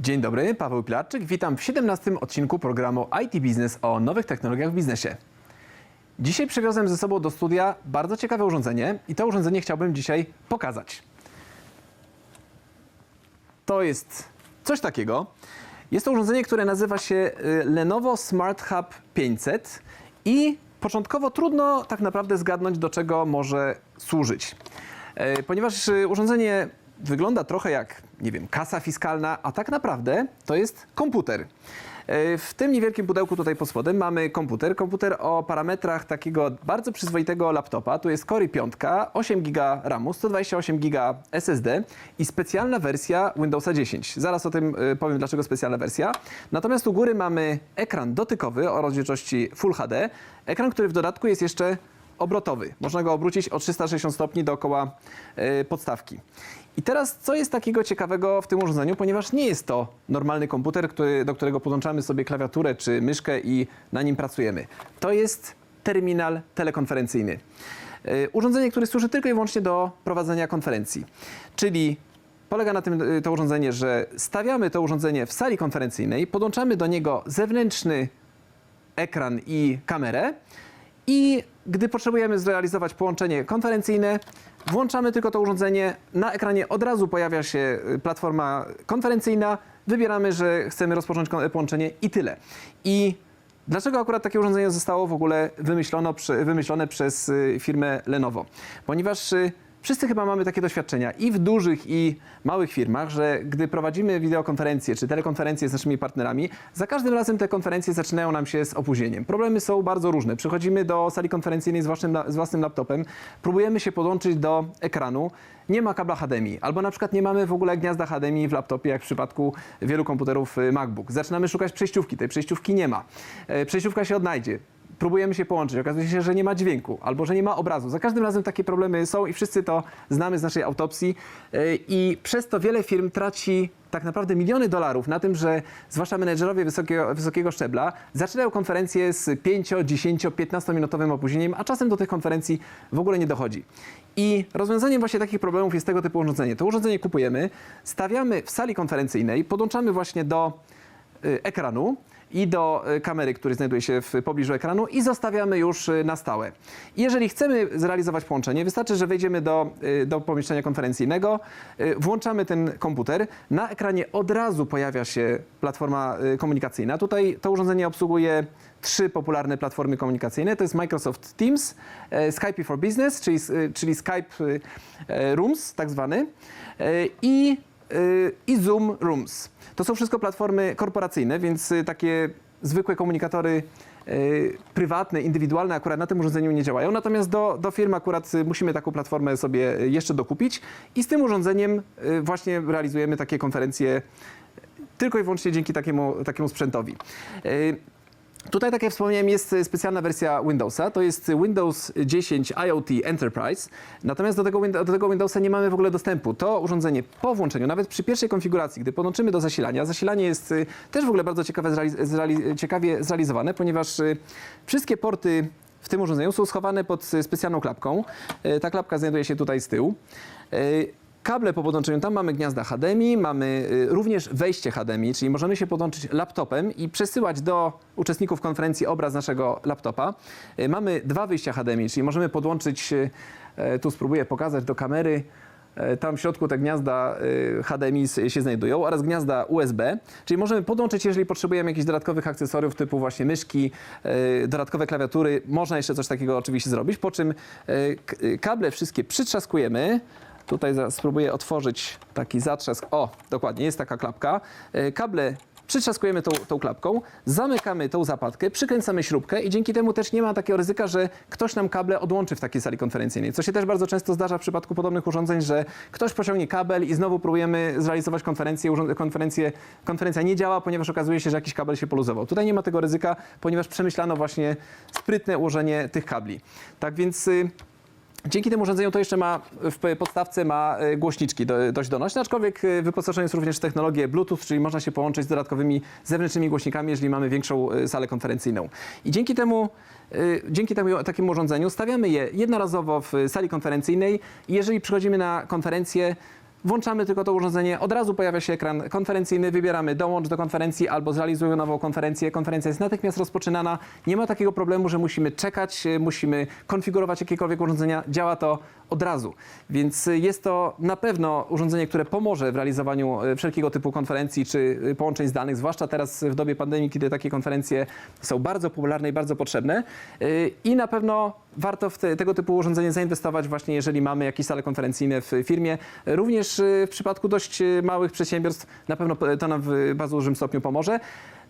Dzień dobry, Paweł Pilarczyk. Witam w 17 odcinku programu IT Business o nowych technologiach w biznesie. Dzisiaj przywiozłem ze sobą do studia bardzo ciekawe urządzenie i to urządzenie chciałbym dzisiaj pokazać. To jest coś takiego. Jest to urządzenie, które nazywa się y, Lenovo Smart Hub 500 i początkowo trudno tak naprawdę zgadnąć, do czego może służyć. E, Ponieważ y, urządzenie wygląda trochę jak, nie wiem, kasa fiskalna, a tak naprawdę to jest komputer. E, W tym niewielkim pudełku tutaj pod spodem mamy komputer. Komputer o parametrach takiego bardzo przyzwoitego laptopa. Tu jest Core i 5, 8 GB RAMu, 128 GB SSD i specjalna wersja Windowsa 10. Zaraz o tym e, powiem, dlaczego specjalna wersja. Natomiast u góry mamy ekran dotykowy o rozdzielczości Full HD. Ekran, który w dodatku jest jeszcze obrotowy. Można go obrócić o 360 stopni dookoła e, podstawki. I teraz, co jest takiego ciekawego w tym urządzeniu, ponieważ nie jest to normalny komputer, który, do którego podłączamy sobie klawiaturę czy myszkę i na nim pracujemy. To jest terminal telekonferencyjny. E, Urządzenie, które służy tylko i wyłącznie do prowadzenia konferencji. Czyli Polega na tym e, to urządzenie, że stawiamy to urządzenie w sali konferencyjnej, podłączamy do niego zewnętrzny ekran i kamerę i gdy potrzebujemy zrealizować połączenie konferencyjne, włączamy tylko to urządzenie, na ekranie od razu pojawia się y, platforma konferencyjna, wybieramy, że chcemy rozpocząć połączenie i tyle. I dlaczego akurat takie urządzenie zostało w ogóle wymyślone przez y, firmę Lenovo? Ponieważ y, Wszyscy chyba mamy takie doświadczenia i w dużych i małych firmach, że gdy prowadzimy wideokonferencje czy telekonferencje z naszymi partnerami, za każdym razem te konferencje zaczynają nam się z opóźnieniem. Problemy są bardzo różne. Przychodzimy do sali konferencyjnej z własnym, z własnym laptopem, próbujemy się podłączyć do ekranu, nie ma kabla HDMI, albo na przykład nie mamy w ogóle gniazda HDMI w laptopie, jak w przypadku wielu komputerów y, MacBook. Zaczynamy szukać przejściówki, tej przejściówki nie ma. E, Przejściówka się odnajdzie próbujemy się połączyć, okazuje się, że nie ma dźwięku albo że nie ma obrazu. Za każdym razem takie problemy są i wszyscy to znamy z naszej autopsji Yy, i przez to wiele firm traci tak naprawdę miliony dolarów na tym, że zwłaszcza menedżerowie wysokiego, wysokiego szczebla zaczynają konferencje z 5, 10, 15 minutowym opóźnieniem, a czasem do tych konferencji w ogóle nie dochodzi. I rozwiązaniem właśnie takich problemów jest tego typu urządzenie. To urządzenie kupujemy, stawiamy w sali konferencyjnej, podłączamy właśnie do y, ekranu i do y, kamery, który znajduje się w pobliżu ekranu i zostawiamy już y, na stałe. Jeżeli chcemy zrealizować połączenie, wystarczy, że wejdziemy do, y, do pomieszczenia konferencyjnego, włączamy ten komputer, na ekranie od razu pojawia się platforma komunikacyjna. Tutaj to urządzenie obsługuje trzy popularne platformy komunikacyjne. To jest Microsoft Teams, e, Skype for Business, czyli, czyli Skype e, Rooms tak zwany e, i i Zoom Rooms. To są wszystko platformy korporacyjne, więc y, takie zwykłe komunikatory y, prywatne, indywidualne akurat na tym urządzeniu nie działają. Natomiast do, do firm akurat y, musimy taką platformę sobie y, jeszcze dokupić i z tym urządzeniem y, właśnie realizujemy takie konferencje tylko i wyłącznie dzięki takiemu, takiemu sprzętowi. Tutaj, tak jak wspomniałem, jest specjalna wersja Windowsa. To jest Windows 10 IoT Enterprise. Natomiast do tego, do tego Windowsa nie mamy w ogóle dostępu. To urządzenie po włączeniu, nawet przy pierwszej konfiguracji, gdy podłączymy do zasilania, zasilanie jest y, też w ogóle bardzo ciekawe, zreali- ciekawie zrealizowane, ponieważ y, wszystkie porty w tym urządzeniu są schowane pod y, specjalną klapką. Ta klapka znajduje się tutaj z tyłu. Kable po podłączeniu, tam mamy gniazda HDMI, mamy y, również wejście HDMI, czyli możemy się podłączyć laptopem i przesyłać do uczestników konferencji obraz naszego laptopa. Y, Mamy dwa wyjścia HDMI, czyli możemy podłączyć, y, tu spróbuję pokazać do kamery, tam w środku te gniazda HDMI się znajdują oraz gniazda USB, czyli możemy podłączyć, jeżeli potrzebujemy jakichś dodatkowych akcesoriów typu właśnie myszki, dodatkowe klawiatury, można jeszcze coś takiego oczywiście zrobić, po czym kable wszystkie przytrzaskujemy, Tutaj spróbuję otworzyć taki zatrzask. O, dokładnie, jest taka klapka. E, Kable przytrzaskujemy tą, tą klapką, zamykamy tą zapadkę, przykręcamy śrubkę i dzięki temu też nie ma takiego ryzyka, że ktoś nam kable odłączy w takiej sali konferencyjnej. Co się też bardzo często zdarza w przypadku podobnych urządzeń, że ktoś pociągnie kabel i znowu próbujemy zrealizować konferencję, konferencję, konferencja nie działa, ponieważ okazuje się, że jakiś kabel się poluzował. Tutaj nie ma tego ryzyka, ponieważ przemyślano właśnie sprytne ułożenie tych kabli. Tak więc... Dzięki temu urządzeniu to jeszcze ma w podstawce ma e, głośniczki do, dość donośne, aczkolwiek e, wyposażone jest również w technologię Bluetooth, czyli można się połączyć z dodatkowymi zewnętrznymi głośnikami, jeżeli mamy większą e, salę konferencyjną. I dzięki temu Dzięki temu, takiemu urządzeniu stawiamy je jednorazowo w sali konferencyjnej i jeżeli przychodzimy na konferencję, Włączamy tylko to urządzenie, od razu pojawia się ekran konferencyjny, wybieramy dołącz do konferencji albo zrealizuj nową konferencję. Konferencja jest natychmiast rozpoczynana. Nie ma takiego problemu, że musimy czekać, e, musimy konfigurować jakiekolwiek urządzenia. Działa to od razu. Więc e, jest to na pewno urządzenie, które pomoże w realizowaniu e, wszelkiego typu konferencji czy połączeń zdalnych, zwłaszcza teraz w dobie pandemii, kiedy takie konferencje są bardzo popularne i bardzo potrzebne. I na pewno warto w te, tego typu urządzenie zainwestować właśnie, jeżeli mamy jakieś sale konferencyjne w firmie. Również y, w przypadku dość y, małych przedsiębiorstw na pewno p- to nam w bardzo dużym stopniu pomoże.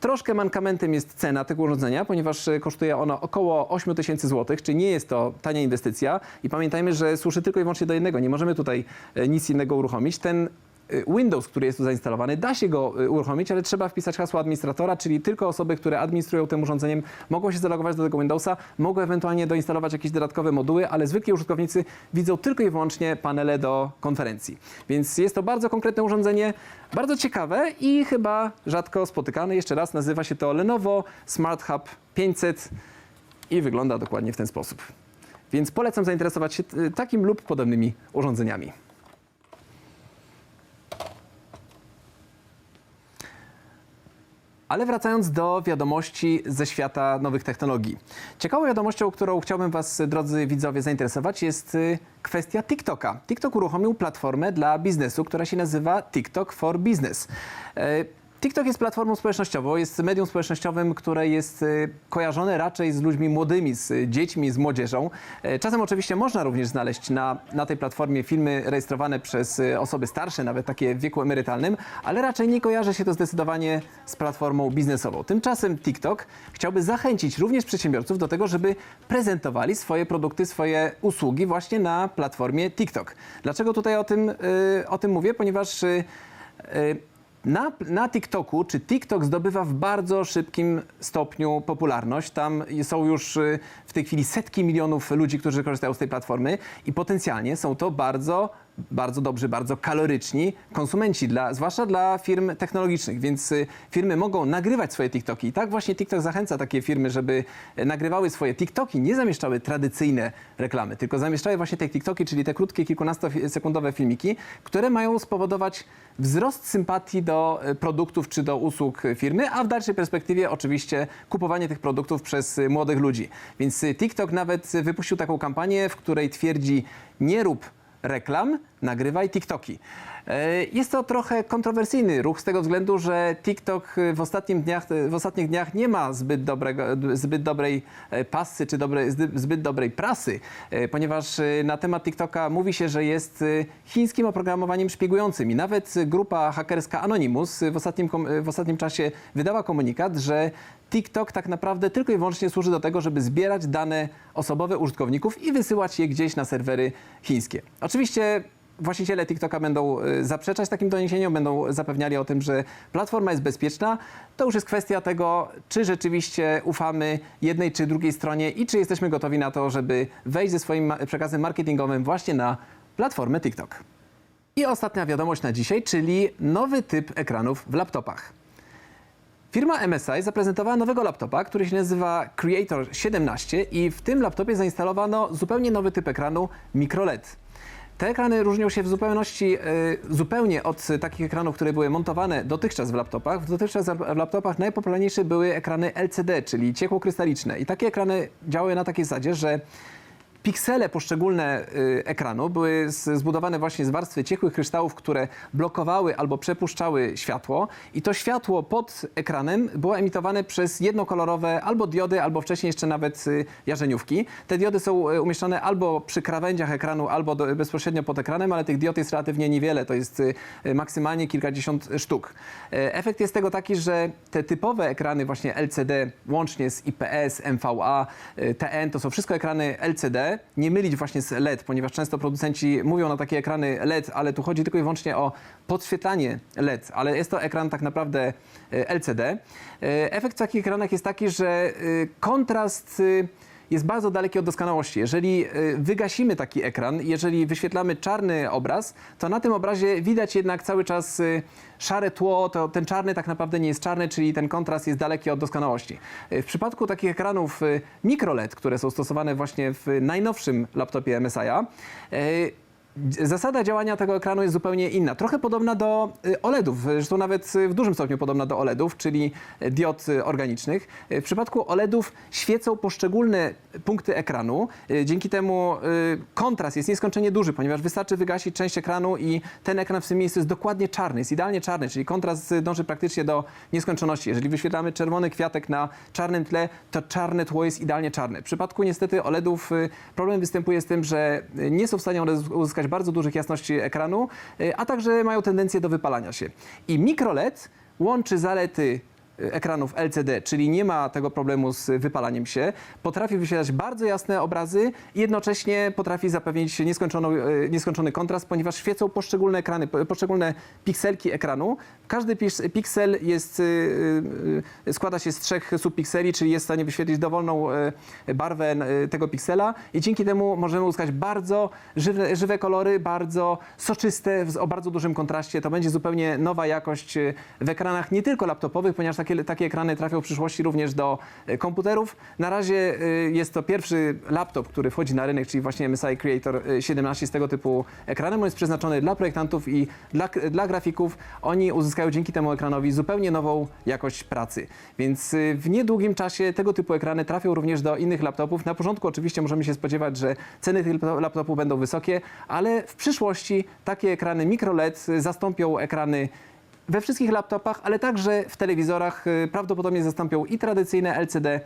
Troszkę mankamentem jest cena tego urządzenia, ponieważ y, kosztuje ono około 8 tysięcy złotych, czyli nie jest to tania inwestycja. I pamiętajmy, że służy tylko i wyłącznie do jednego. Nie możemy tutaj y, nic innego uruchomić. Ten y, Windows, który jest tu zainstalowany, da się go y, uruchomić, ale trzeba wpisać hasło administratora, czyli tylko osoby, które administrują tym urządzeniem, mogą się zalogować do tego Windowsa, mogą ewentualnie doinstalować jakieś dodatkowe moduły, ale zwykli użytkownicy widzą tylko i wyłącznie panele do konferencji. Więc jest to bardzo konkretne urządzenie, bardzo ciekawe i chyba rzadko spotykane. Jeszcze raz nazywa się to Lenovo Smart Hub 500 i wygląda dokładnie w ten sposób. Więc polecam zainteresować się y, takim lub podobnymi urządzeniami. Ale wracając do wiadomości ze świata nowych technologii. Ciekawą wiadomością, którą chciałbym Was, drodzy widzowie, zainteresować, jest y, kwestia TikToka. TikTok uruchomił platformę dla biznesu, która się nazywa TikTok for Business. TikTok jest platformą społecznościową, jest medium społecznościowym, które jest y, kojarzone raczej z ludźmi młodymi, z dziećmi, z młodzieżą. E, Czasem oczywiście można również znaleźć na, na tej platformie filmy rejestrowane przez y, osoby starsze, nawet takie w wieku emerytalnym, ale raczej nie kojarzy się to zdecydowanie z platformą biznesową. Tymczasem TikTok chciałby zachęcić również przedsiębiorców do tego, żeby prezentowali swoje produkty, swoje usługi właśnie na platformie TikTok. Dlaczego tutaj o tym, y, o tym mówię? Ponieważ na, na TikToku, czy TikTok zdobywa w bardzo szybkim stopniu popularność. Tam są już y, tej chwili setki milionów ludzi, którzy korzystają z tej platformy i potencjalnie są to bardzo, bardzo dobrzy, bardzo kaloryczni konsumenci, dla, zwłaszcza dla firm technologicznych, więc y, firmy mogą nagrywać swoje TikToki. I tak właśnie TikTok zachęca takie firmy, żeby e, nagrywały swoje TikToki, nie zamieszczały tradycyjne reklamy, tylko zamieszczały właśnie te TikToki, czyli te krótkie, kilkunastosekundowe filmiki, które mają spowodować wzrost sympatii do e, produktów czy do usług firmy, a w dalszej perspektywie oczywiście kupowanie tych produktów przez e, młodych ludzi. Więc TikTok nawet wypuścił taką kampanię, w której twierdzi nie rób reklam, nagrywaj TikToki. E, Jest to trochę kontrowersyjny ruch z tego względu, że TikTok e, w, ostatnim dniach, w ostatnich dniach nie ma zbyt, dobrego, zbyt dobrej e, pasy czy zbyt dobrej prasy, e, ponieważ e, na temat TikToka mówi się, że jest e, chińskim oprogramowaniem szpiegującym i nawet e, grupa hakerska Anonymous e, w ostatnim, e, w ostatnim czasie wydała komunikat, że TikTok tak naprawdę tylko i wyłącznie służy do tego, żeby zbierać dane osobowe użytkowników i wysyłać je gdzieś na serwery chińskie. Oczywiście właściciele TikToka będą y, zaprzeczać takim doniesieniom, będą zapewniali o tym, że platforma jest bezpieczna. To już jest kwestia tego, czy rzeczywiście ufamy jednej czy drugiej stronie i czy jesteśmy gotowi na to, żeby wejść ze swoim przekazem marketingowym właśnie na platformę TikTok. I ostatnia wiadomość na dzisiaj, czyli nowy typ ekranów w laptopach. Firma MSI zaprezentowała nowego laptopa, który się nazywa Creator 17 i w tym laptopie zainstalowano zupełnie nowy typ ekranu MicroLED. Te ekrany różnią się w zupełności, e, zupełnie od takich ekranów, które były montowane dotychczas w laptopach. Dotychczas w laptopach najpopularniejsze były ekrany LCD, czyli ciekłokrystaliczne. I takie ekrany działały na takiej zasadzie, że Piksele poszczególne y, ekranu były zbudowane właśnie z warstwy ciekłych kryształów, które blokowały albo przepuszczały światło i to światło pod ekranem było emitowane przez jednokolorowe albo diody, albo wcześniej jeszcze nawet y, jarzeniówki. Te diody są y, umieszczone albo przy krawędziach ekranu, albo do, bezpośrednio pod ekranem, ale tych diod jest relatywnie niewiele, to jest maksymalnie kilkadziesiąt sztuk. E, Efekt jest tego taki, że te typowe ekrany właśnie LCD łącznie z IPS, MVA, TN to są wszystko ekrany LCD, nie mylić właśnie z LED, ponieważ często producenci mówią na takie ekrany LED, ale tu chodzi tylko i wyłącznie o podświetlanie LED, ale jest to ekran tak naprawdę y, LCD. Y, Efekt w takich ekranach jest taki, że y, kontrast y, jest bardzo daleki od doskonałości. Jeżeli y, wygasimy taki ekran, jeżeli wyświetlamy czarny obraz, to na tym obrazie widać jednak cały czas y, szare tło, to ten czarny tak naprawdę nie jest czarny, czyli ten kontrast jest daleki od doskonałości. Y, W przypadku takich ekranów microLED, które są stosowane właśnie w najnowszym laptopie MSI'a, y, Zasada działania tego ekranu jest zupełnie inna. Trochę podobna do y, OLEDów, zresztą nawet y, w dużym stopniu podobna do OLEDów, czyli y, diod y, organicznych. Y, W przypadku OLEDów świecą poszczególne punkty ekranu. Y, Dzięki temu y, kontrast jest nieskończenie duży, ponieważ wystarczy wygasić część ekranu i ten ekran w tym miejscu jest dokładnie czarny, jest idealnie czarny, czyli kontrast y, dąży praktycznie do nieskończoności. Jeżeli wyświetlamy czerwony kwiatek na czarnym tle, to czarne tło jest idealnie czarne. W przypadku niestety OLEDów y, problem występuje z tym, że y, nie są w stanie one uzyskać bardzo dużych jasności ekranu, y, a także mają tendencję do wypalania się. I mikroLED łączy zalety ekranów LCD, czyli nie ma tego problemu z wypalaniem się, potrafi wyświetlać bardzo jasne obrazy i jednocześnie potrafi zapewnić y, nieskończony kontrast, ponieważ świecą poszczególne ekrany, po- poszczególne pikselki ekranu. Każdy piksel jest, y, y, y, składa się z trzech subpikseli, czyli jest w stanie wyświetlić dowolną y, barwę y, tego piksela i dzięki temu możemy uzyskać bardzo żywe, żywe kolory, bardzo soczyste, o bardzo dużym kontraście. To będzie zupełnie nowa jakość y, w ekranach nie tylko laptopowych, ponieważ takie, takie ekrany trafią w przyszłości również do y, komputerów. Na razie y, jest to pierwszy laptop, który wchodzi na rynek, czyli właśnie MSI Creator y, 17 z tego typu ekranem. On jest przeznaczony dla projektantów i dla, dla grafików. Oni uzyskają dzięki temu ekranowi zupełnie nową jakość pracy. Więc w niedługim czasie tego typu ekrany trafią również do innych laptopów. Na początku oczywiście możemy się spodziewać, że ceny tych lapto- laptopów będą wysokie, ale w przyszłości takie ekrany microLED y, zastąpią ekrany we wszystkich laptopach, ale także w telewizorach y, prawdopodobnie zastąpią i tradycyjne LCD,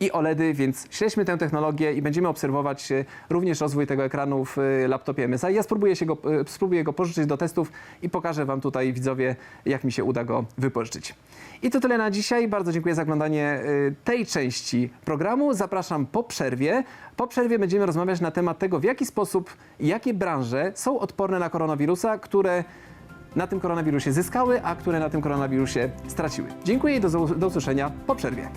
i OLEDy, więc śledźmy tę technologię i będziemy obserwować y, również rozwój tego ekranu w y, laptopie MSI. Ja spróbuję, się go, spróbuję go pożyczyć do testów i pokażę Wam tutaj, widzowie, jak mi się uda go wypożyczyć. I to tyle na dzisiaj. Bardzo dziękuję za oglądanie tej części programu. Zapraszam po przerwie. Po przerwie będziemy rozmawiać na temat tego, w jaki sposób, jakie branże są odporne na koronawirusa, które na tym koronawirusie zyskały, a które na tym koronawirusie straciły. Dziękuję i do, do usłyszenia po przerwie.